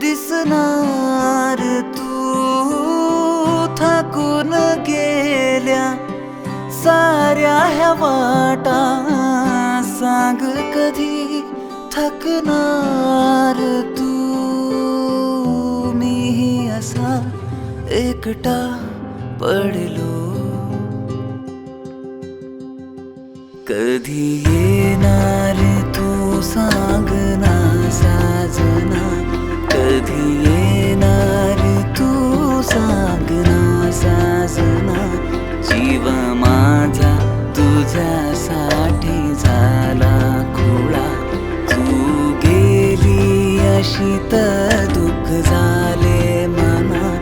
दिसणार तू? थकून गेल्या साऱ्या ह्या वाटा सांग कधी थकणार तू? मीही असा एकटा पडलो. कधी येणार तू सांग ना सांग कधी येणार तू? सांगना सासना साजना जीव माझा तुझ्यासाठी झाला खुळा. तू गेली अशी तर दुःख झाले मना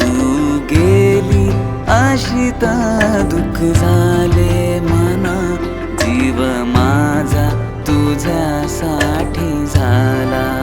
तू गेली अशी तर दुःख झाले मना जीव माझा तुझ्यासाठी झाला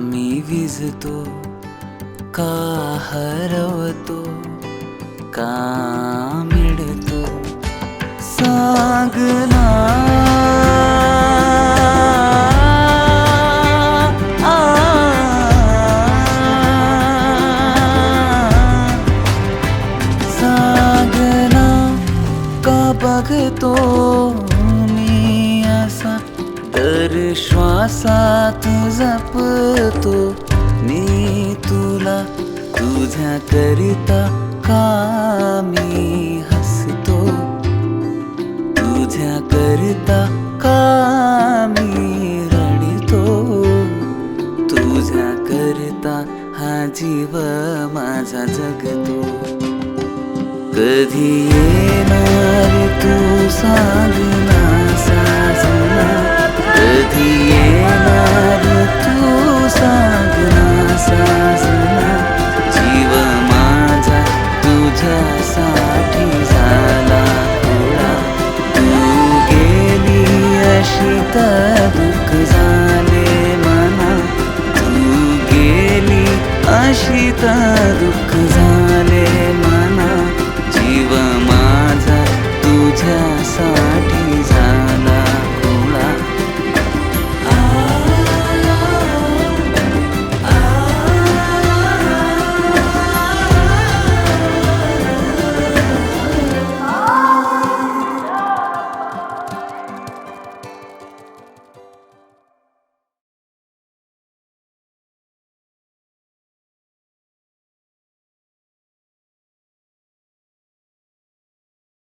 मी विजतो। का हरवतो। का सागना। तो का श्वासा श्वासात जपतो मी तुला तुझ्या करिता का मी हसतो? तुझ्या करता का मी रडतो? तुझ्या करता हा जीव माझा जगतो. कधी येणार तू सांग? जास्त दुःख झाले मना तू गेली अशी तर दुःख झाले मना जीव माझा तुझ्या सा